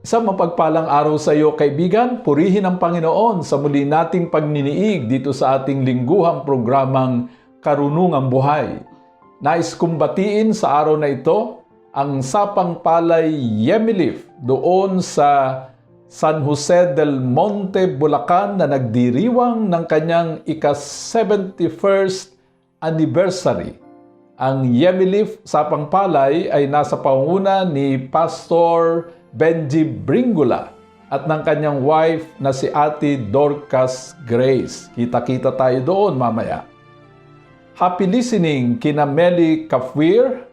Isang mapagpalang araw sa iyo, kaibigan. Purihin ang Panginoon sa muli nating pagniniig dito sa ating lingguhang programang Karunungang Buhay. Nais kong batiin sa araw na ito ang Sapang Palay Yemilif doon sa San Jose del Monte, Bulacan na nagdiriwang ng kanyang ika-71st anniversary. Ang Yemilif Sapang Palay ay nasa panguna ni Pastor Benji Bringula at ng kanyang wife na si Ate Dorcas Grace. Kita-kita tayo doon mamaya. Happy listening kina Meli Kafwir,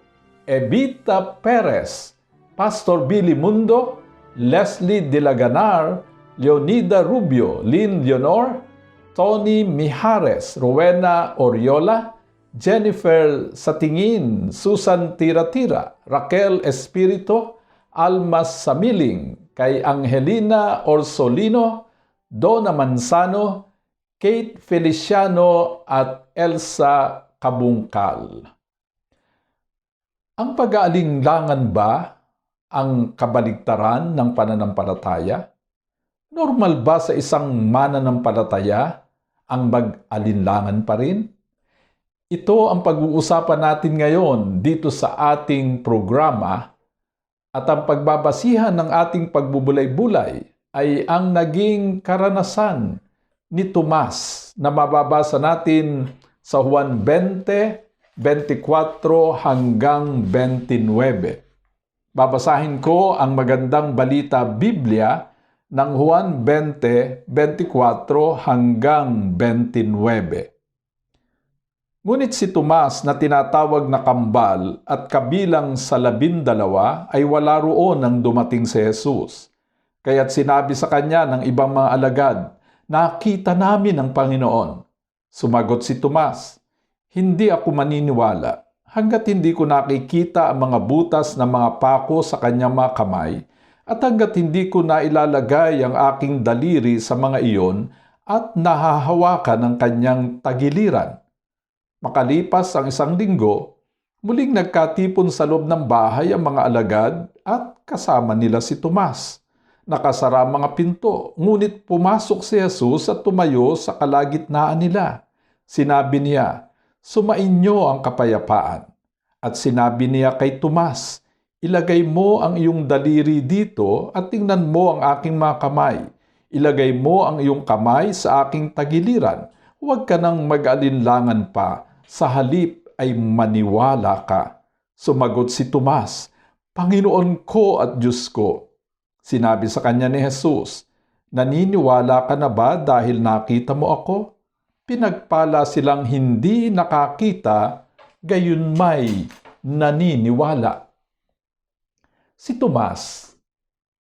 Evita Perez, Pastor Billy Mundo, Leslie Dilaganar, Leonida Rubio, Lynn Leonor, Tony Mijares, Rowena Oriola, Jennifer Satingin, Susan Tiratira, Raquel Espirito, Almas Samiling, kay Angelina Orsolino, Donna Manzano, Kate Feliciano at Elsa Kabungkal. Ang pag-aalinlangan ba ang kabaligtaran ng pananampalataya? Normal ba sa isang mananampalataya ang mag-alinlangan pa rin? Ito ang pag-uusapan natin ngayon dito sa ating programa at ang pagbabasihan ng ating pagbubulay-bulay ay ang naging karanasan ni Tomas na mababasa natin sa Juan 20, 24 hanggang 29. Babasahin ko ang magandang balita Biblia ng Juan 20, 24 hanggang 29. Ngunit si Tomas na tinatawag na kambal at kabilang sa labindalawa ay wala roon nang dumating si Jesus. Kaya't sinabi sa kanya ng ibang mga alagad, Nakita namin ang Panginoon. Sumagot si Tomas, Hindi ako maniniwala hanggat hindi ko nakikita ang mga butas ng mga pako sa kanyang mga kamay at hanggat hindi ko nailalagay ang aking daliri sa mga iyon at nahahawakan ang kanyang tagiliran. Makalipas ang isang linggo, muling nagkatipon sa loob ng bahay ang mga alagad at kasama nila si Tomas. Nakasara ang mga pinto, ngunit pumasok si Jesus at tumayo sa kalagitnaan nila. Sinabi niya, Sumainyo ang kapayapaan. At sinabi niya kay Tomas, Ilagay mo ang iyong daliri dito at tingnan mo ang aking mga kamay. Ilagay mo ang iyong kamay sa aking tagiliran. Huwag ka nang mag-alinlangan pa. Sa halip ay maniwala ka. Sumagot si Tomas, Panginoon ko at Diyos ko. Sinabi sa kanya ni Jesus, Naniniwala ka na ba dahil nakita mo ako? Pinagpala silang hindi nakakita, gayon may naniniwala. Si Tomas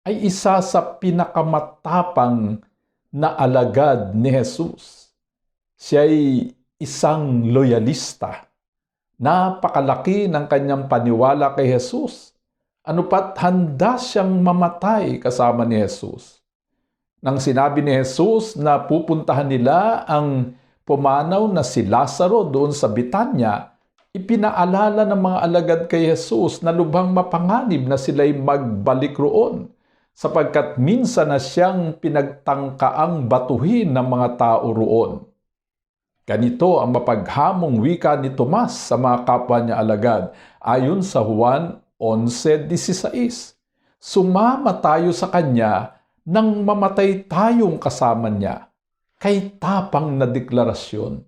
ay isa sa pinakamatapang na alagad ni Jesus. Siya ay isang loyalista. Napakalaki ng kanyang paniwala kay Jesus. Ano pat handa siyang mamatay kasama ni Jesus. Nang sinabi ni Jesus na pupuntahan nila ang pumanaw na si Lazaro doon sa Bitanya, ipinaalala ng mga alagad kay Jesus na lubhang mapanganib na sila'y magbalik roon sapagkat minsan na siyang pinagtangkaang batuhin ng mga tao roon. Ganito ang mapaghamong wika ni Tomas sa mga kapwa niya alagad ayon sa Juan 11.16. Sumama tayo sa Kanya nang mamatay tayong kasama Niya. Kay tapang na deklarasyon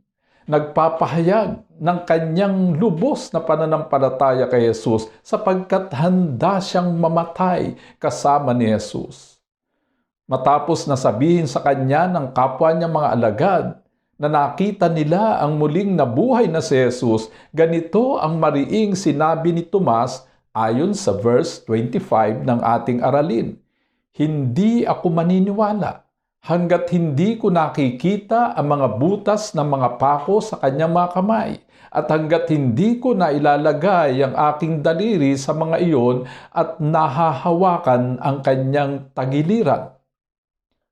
nagpapahayag ng kanyang lubos na pananampalataya kay Jesus sapagkat handa siyang mamatay kasama ni Jesus. Matapos na sabihin sa kanya ng kapwa niya mga alagad na nakita nila ang muling nabuhay na si Jesus, ganito ang mariing sinabi ni Tomas ayon sa verse 25 ng ating aralin. hindi ako maniniwala hanggat hindi ko nakikita ang mga butas ng mga pako sa kanyang mga kamay at hanggat hindi ko na ilalagay ang aking daliri sa mga iyon at nahahawakan ang kanyang tagiliran.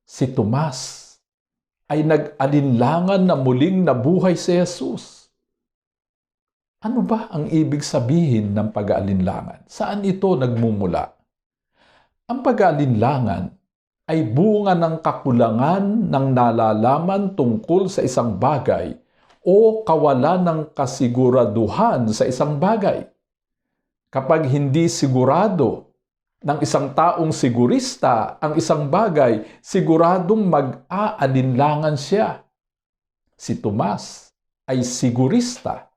Si Tomas ay nag-alinlangan na muling nabuhay si Jesus. Ano ba ang ibig sabihin ng pag-aalinlangan? Saan ito nagmumula? Ang pag-aalinlangan ay bunga ng kakulangan ng nalalaman tungkol sa isang bagay o kawalan ng kasiguraduhan sa isang bagay. Kapag hindi sigurado ng isang taong sigurista ang isang bagay, siguradong mag-aalinlangan siya. Si Tomas ay sigurista.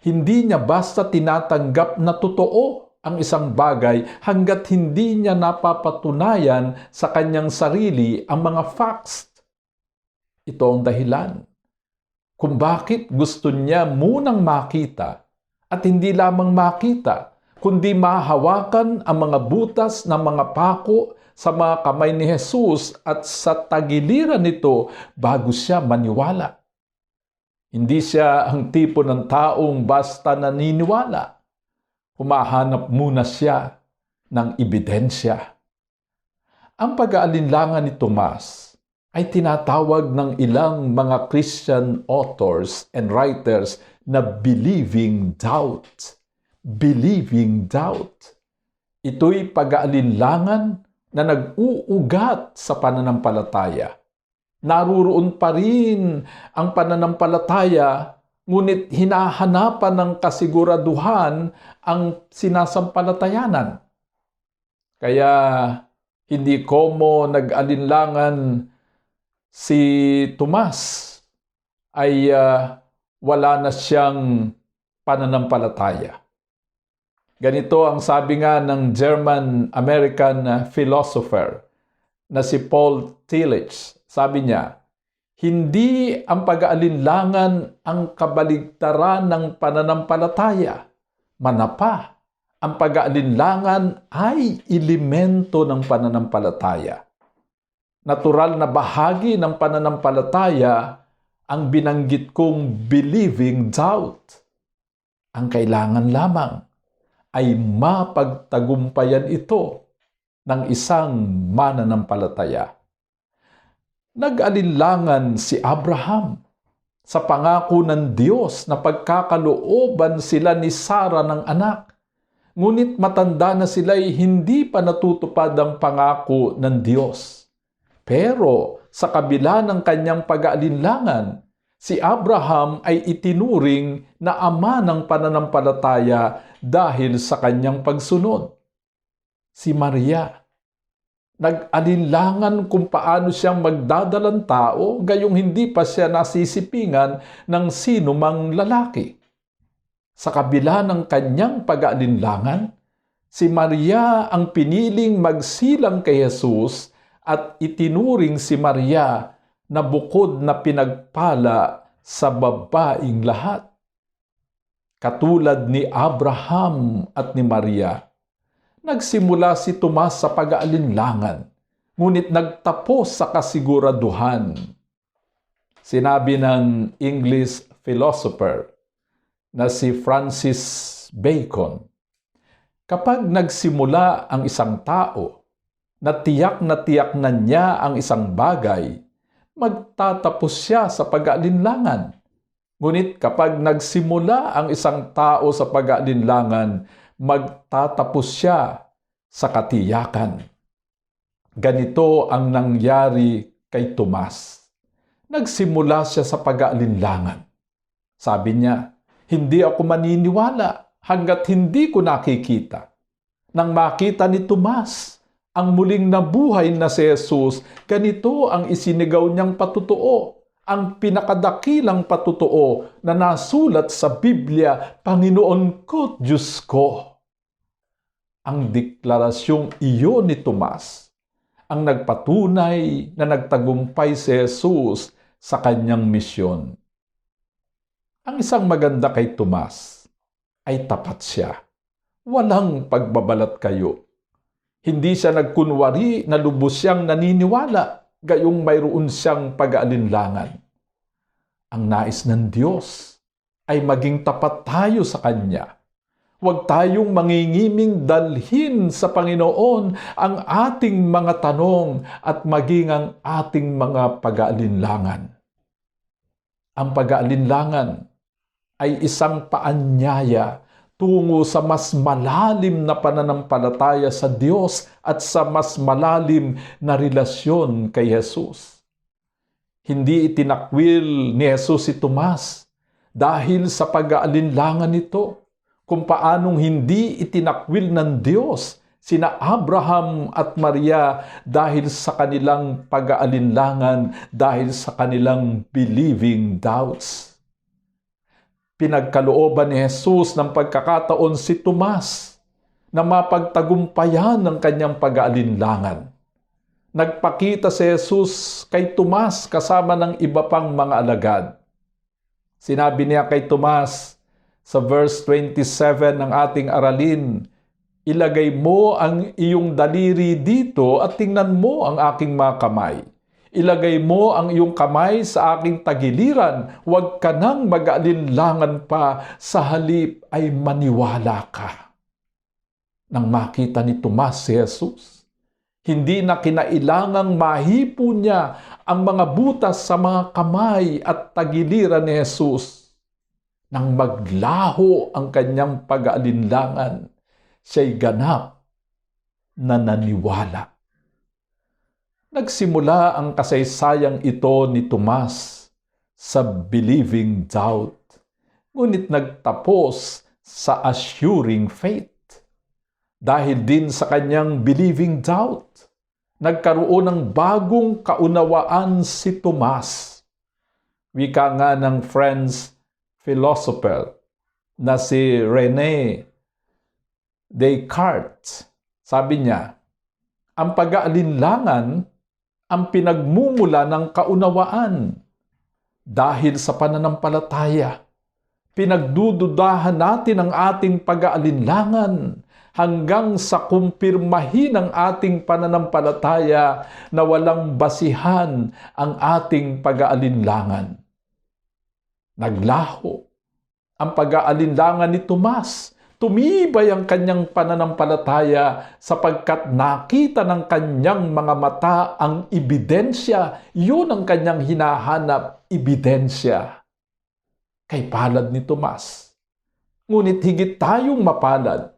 Hindi niya basta tinatanggap na totoo ang isang bagay hanggat hindi niya napapatunayan sa kanyang sarili ang mga facts. Ito ang dahilan kung bakit gusto niya munang makita at hindi lamang makita, kundi mahawakan ang mga butas ng mga pako sa mga kamay ni Jesus at sa tagiliran nito bago siya maniwala. Hindi siya ang tipo ng taong basta naniniwala. Humahanap muna siya ng ebidensya. Ang pag-aalinlangan ni Tomas ay tinatawag ng ilang mga Christian authors and writers na believing doubt. Believing doubt. Ito'y pag-aalinlangan na nag-uugat sa pananampalataya. Naruroon pa rin ang pananampalataya, ngunit hinahanapan ng kasiguraduhan ang sinasampalatayanan. Kaya hindi ko mo nag-alinlangan si Tomas ay uh, wala na siyang pananampalataya. Ganito ang sabi nga ng German-American philosopher na si Paul Tillich. Sabi niya, hindi ang pag-aalinlangan ang kabaligtaran ng pananampalataya. Manapa, ang pag-aalinlangan ay elemento ng pananampalataya natural na bahagi ng pananampalataya ang binanggit kong believing doubt. Ang kailangan lamang ay mapagtagumpayan ito ng isang mananampalataya. Nag-alinlangan si Abraham sa pangako ng Diyos na pagkakalooban sila ni Sara ng anak. Ngunit matanda na sila'y hindi pa natutupad ang pangako ng Diyos. Pero sa kabila ng kanyang pag-aalinlangan, si Abraham ay itinuring na ama ng pananampalataya dahil sa kanyang pagsunod. Si Maria, nag-alinlangan kung paano siyang magdadalang tao gayong hindi pa siya nasisipingan ng sino mang lalaki. Sa kabila ng kanyang pag-aalinlangan, si Maria ang piniling magsilang kay Jesus at itinuring si Maria na bukod na pinagpala sa babaing lahat. Katulad ni Abraham at ni Maria, nagsimula si Tomas sa pag-aalinlangan, ngunit nagtapos sa kasiguraduhan. Sinabi ng English philosopher na si Francis Bacon, kapag nagsimula ang isang tao na tiyak na tiyak na niya ang isang bagay, magtatapos siya sa pag-aalinlangan. Ngunit kapag nagsimula ang isang tao sa pag-aalinlangan, magtatapos siya sa katiyakan. Ganito ang nangyari kay Tomas. Nagsimula siya sa pag-aalinlangan. Sabi niya, hindi ako maniniwala hanggat hindi ko nakikita. Nang makita ni Tomas, ang muling nabuhay na si Jesus, ganito ang isinigaw niyang patutuo. Ang pinakadakilang patutuo na nasulat sa Biblia, Panginoon ko, Diyos ko. Ang deklarasyong iyon ni Tomas ang nagpatunay na nagtagumpay si Jesus sa kanyang misyon. Ang isang maganda kay Tomas ay tapat siya. Walang pagbabalat kayo Hindi siya nagkunwari na lubos siyang naniniwala gayong mayroon siyang pag-aalinlangan. Ang nais ng Diyos ay maging tapat tayo sa Kanya. Huwag tayong mangingiming dalhin sa Panginoon ang ating mga tanong at maging ang ating mga pag-aalinlangan. Ang pag-aalinlangan ay isang paanyaya tungo sa mas malalim na pananampalataya sa Diyos at sa mas malalim na relasyon kay Jesus. Hindi itinakwil ni Jesus si Tomas dahil sa pag-aalinlangan nito kung paanong hindi itinakwil ng Diyos sina Abraham at Maria dahil sa kanilang pag-aalinlangan, dahil sa kanilang believing doubts pinagkalooban ni Jesus ng pagkakataon si Tomas na mapagtagumpayan ng kanyang pag-aalinlangan. Nagpakita si Jesus kay Tomas kasama ng iba pang mga alagad. Sinabi niya kay Tomas sa verse 27 ng ating aralin, Ilagay mo ang iyong daliri dito at tingnan mo ang aking mga kamay Ilagay mo ang iyong kamay sa aking tagiliran. Huwag ka nang mag-alinlangan pa. Sa halip ay maniwala ka. Nang makita ni Tomas si Jesus, hindi na kinailangang mahipo niya ang mga butas sa mga kamay at tagiliran ni Jesus. Nang maglaho ang kanyang pag-aalinlangan, siya'y ganap na naniwala. Nagsimula ang kasaysayang ito ni Tomas sa believing doubt, ngunit nagtapos sa assuring faith. Dahil din sa kanyang believing doubt, nagkaroon ng bagong kaunawaan si Tomas. Wika nga ng French philosopher na si René Descartes. Sabi niya, ang pag-aalinlangan ang pinagmumula ng kaunawaan. Dahil sa pananampalataya, pinagdududahan natin ang ating pag-aalinlangan hanggang sa kumpirmahin ang ating pananampalataya na walang basihan ang ating pag-aalinlangan. Naglaho ang pag-aalinlangan ni Tomas Tumibay ang kanyang pananampalataya sapagkat nakita ng kanyang mga mata ang ebidensya. Yun ang kanyang hinahanap, ebidensya. Kay palad ni Tomas. Ngunit higit tayong mapalad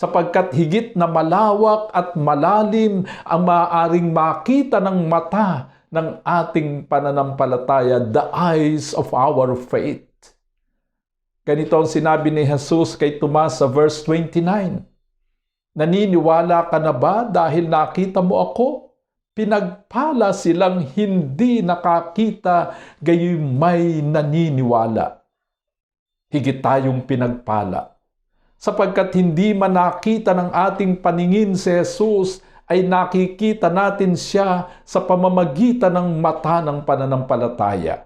sapagkat higit na malawak at malalim ang maaaring makita ng mata ng ating pananampalataya, the eyes of our faith. Ganito ang sinabi ni Jesus kay Tomas sa verse 29. Naniniwala ka na ba dahil nakita mo ako? Pinagpala silang hindi nakakita gayoy may naniniwala. Higit tayong pinagpala. Sapagkat hindi man nakita ng ating paningin si Jesus, ay nakikita natin siya sa pamamagitan ng mata ng pananampalataya.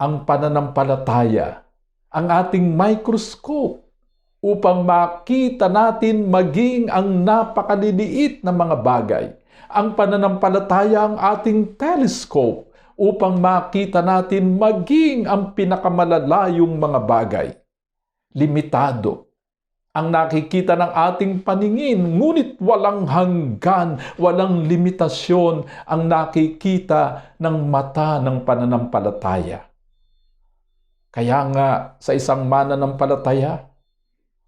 Ang pananampalataya ang ating microscope upang makita natin maging ang napakaliliit na mga bagay. Ang pananampalataya ang ating telescope upang makita natin maging ang pinakamalalayong mga bagay. Limitado ang nakikita ng ating paningin, ngunit walang hanggan, walang limitasyon ang nakikita ng mata ng pananampalataya. Kaya nga sa isang mananampalataya,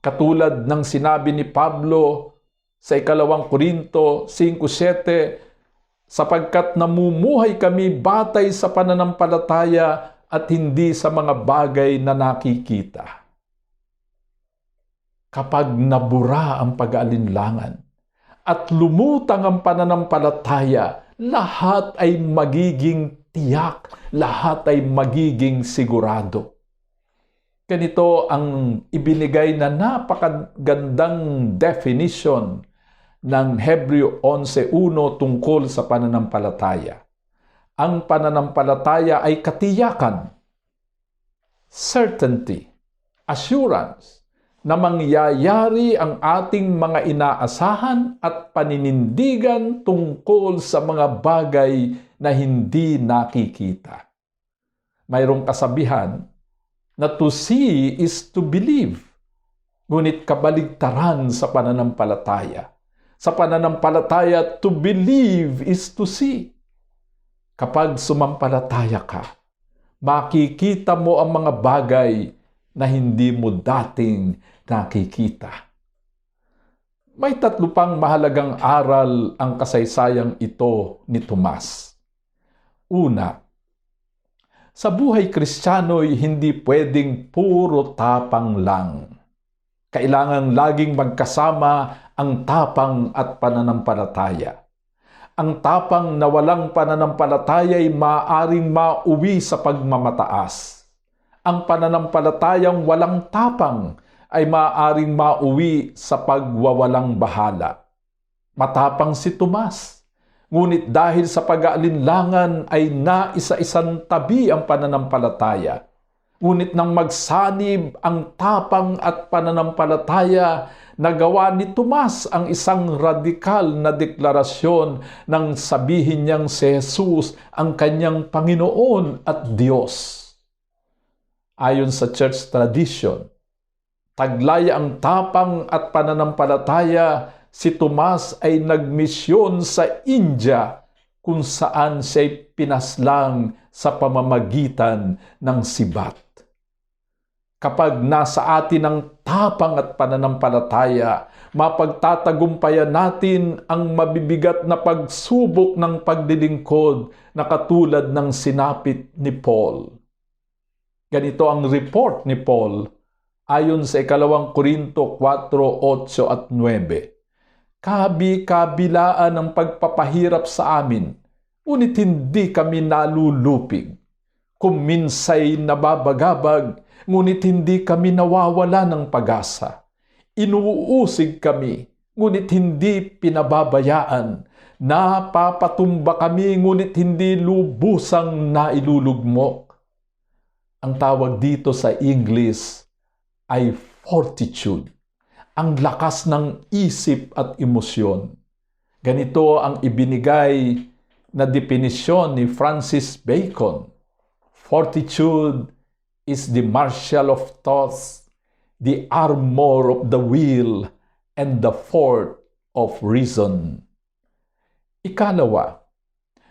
katulad ng sinabi ni Pablo sa ikalawang Korinto 5.7, sapagkat namumuhay kami batay sa pananampalataya at hindi sa mga bagay na nakikita. Kapag nabura ang pag-aalinlangan at lumutang ang pananampalataya, lahat ay magiging tiyak, lahat ay magiging sigurado. Ganito ang ibinigay na napakagandang definition ng Hebreo 11.1 tungkol sa pananampalataya. Ang pananampalataya ay katiyakan, certainty, assurance na mangyayari ang ating mga inaasahan at paninindigan tungkol sa mga bagay na hindi nakikita. Mayroong kasabihan na to see is to believe, ngunit kabaligtaran sa pananampalataya. Sa pananampalataya, to believe is to see. Kapag sumampalataya ka, makikita mo ang mga bagay na hindi mo dating nakikita. May tatlo pang mahalagang aral ang kasaysayang ito ni Tomas. Una, sa buhay kristyano'y hindi pwedeng puro tapang lang. Kailangan laging magkasama ang tapang at pananampalataya. Ang tapang na walang pananampalataya ay maaring mauwi sa pagmamataas. Ang pananampalatayang walang tapang ay maaaring mauwi sa pagwawalang bahala. Matapang si Tomas, ngunit dahil sa pag-aalinlangan ay naisa-isang tabi ang pananampalataya. Ngunit nang magsanib ang tapang at pananampalataya, nagawa ni Tomas ang isang radikal na deklarasyon nang sabihin niyang si Jesus ang kanyang Panginoon at Diyos. Ayon sa church tradition, taglay ang tapang at pananampalataya, si Tomas ay nagmisyon sa India kung saan siya'y pinaslang sa pamamagitan ng sibat. Kapag nasa atin ang tapang at pananampalataya, mapagtatagumpayan natin ang mabibigat na pagsubok ng paglilingkod na katulad ng sinapit ni Paul. Ganito ang report ni Paul ayon sa ikalawang Korinto 4, 8 at 9. Kabi-kabilaan ang pagpapahirap sa amin, ngunit hindi kami nalulupig. Kung minsay nababagabag, ngunit hindi kami nawawala ng pag-asa. Inuusig kami, ngunit hindi pinababayaan. Napapatumba kami, ngunit hindi lubusang nailulugmok. Ang tawag dito sa English ay fortitude, ang lakas ng isip at emosyon. Ganito ang ibinigay na definisyon ni Francis Bacon. Fortitude is the martial of thoughts, the armor of the will, and the fort of reason. Ikalawa,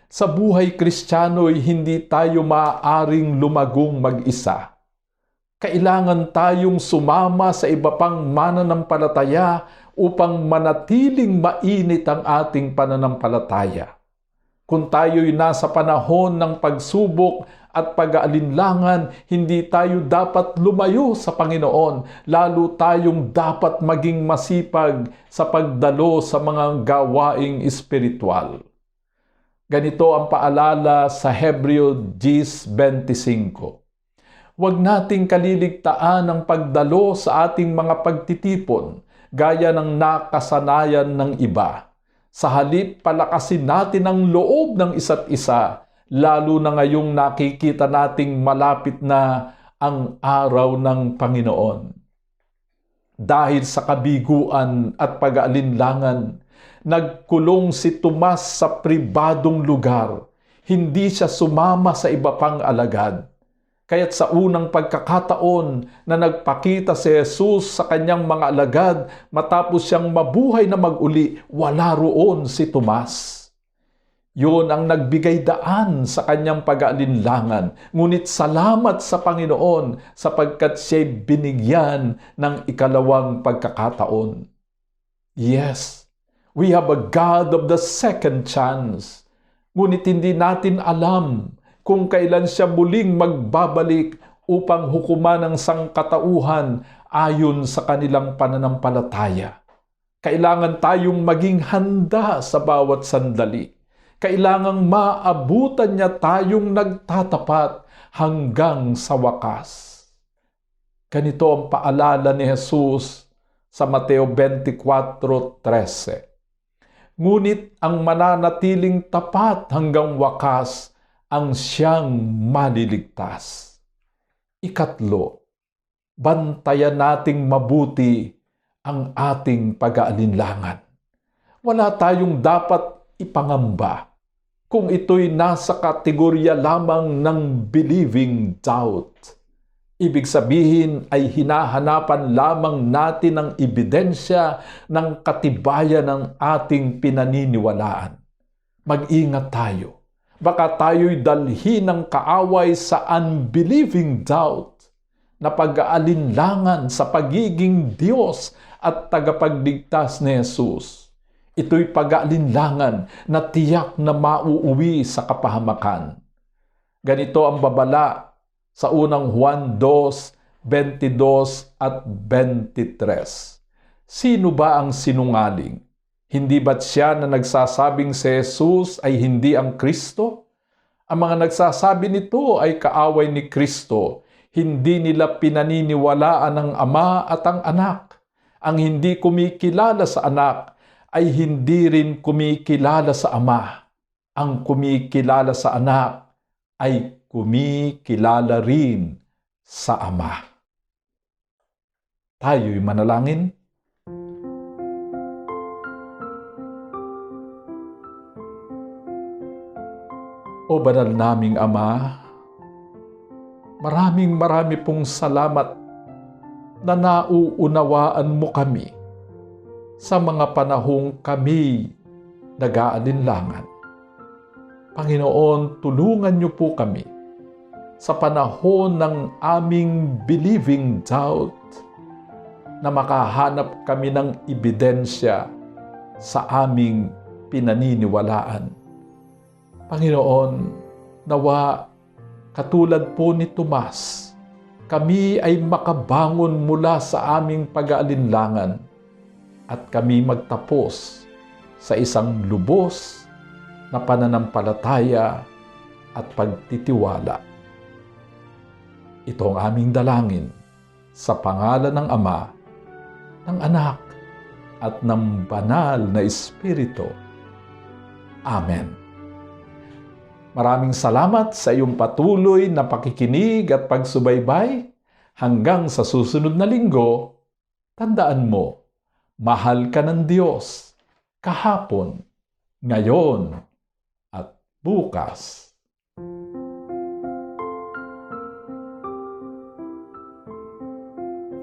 sa buhay kristyano'y hindi tayo maaaring lumagong mag-isa kailangan tayong sumama sa iba pang mananampalataya upang manatiling mainit ang ating pananampalataya. Kung tayo'y nasa panahon ng pagsubok at pag-aalinlangan, hindi tayo dapat lumayo sa Panginoon, lalo tayong dapat maging masipag sa pagdalo sa mga gawaing espiritual. Ganito ang paalala sa Hebreo 10.25 Huwag nating kaliligtaan ang pagdalo sa ating mga pagtitipon gaya ng nakasanayan ng iba. Sa halip, palakasin natin ang loob ng isa't isa, lalo na ngayong nakikita nating malapit na ang araw ng Panginoon. Dahil sa kabiguan at pag-aalinlangan, nagkulong si Tomas sa pribadong lugar. Hindi siya sumama sa iba pang alagad Kaya't sa unang pagkakataon na nagpakita si Jesus sa kanyang mga alagad matapos siyang mabuhay na maguli, wala roon si Tomas. Yun ang nagbigay daan sa kanyang pag-aalinlangan. Ngunit salamat sa Panginoon sapagkat siya'y binigyan ng ikalawang pagkakataon. Yes, we have a God of the second chance. Ngunit hindi natin alam kung kailan siya muling magbabalik upang hukuman ang sangkatauhan ayon sa kanilang pananampalataya. Kailangan tayong maging handa sa bawat sandali. Kailangang maabutan niya tayong nagtatapat hanggang sa wakas. Ganito ang paalala ni Jesus sa Mateo 24.13. Ngunit ang mananatiling tapat hanggang wakas ang siyang maliligtas. Ikatlo, bantayan nating mabuti ang ating pag-aalinlangan. Wala tayong dapat ipangamba kung ito'y nasa kategorya lamang ng believing doubt. Ibig sabihin ay hinahanapan lamang natin ng ebidensya ng katibayan ng ating pinaniniwalaan. Mag-ingat tayo. Baka tayo'y dalhin ng kaaway sa unbelieving doubt na pag-aalinlangan sa pagiging Diyos at tagapagligtas ni Jesus. Ito'y pag-aalinlangan na tiyak na mauuwi sa kapahamakan. Ganito ang babala sa unang Juan 2, 22 at 23. Sino ba ang sinungaling? Hindi ba't siya na nagsasabing si Jesus ay hindi ang Kristo? Ang mga nagsasabi nito ay kaaway ni Kristo. Hindi nila pinaniniwalaan ang Ama at ang Anak. Ang hindi kumikilala sa Anak ay hindi rin kumikilala sa Ama. Ang kumikilala sa Anak ay kumikilala rin sa Ama. Tayo'y manalangin. O banal naming Ama, maraming marami pong salamat na nauunawaan mo kami sa mga panahong kami nag-aalinlangan. Panginoon, tulungan niyo po kami sa panahon ng aming believing doubt na makahanap kami ng ebidensya sa aming pinaniniwalaan. Panginoon, nawa katulad po ni Tomas, kami ay makabangon mula sa aming pag-aalinlangan at kami magtapos sa isang lubos na pananampalataya at pagtitiwala. Ito ang aming dalangin sa pangalan ng Ama, ng Anak, at ng Banal na Espiritu. Amen. Maraming salamat sa iyong patuloy na pakikinig at pagsubaybay. Hanggang sa susunod na linggo, tandaan mo, mahal ka ng Diyos kahapon, ngayon, at bukas.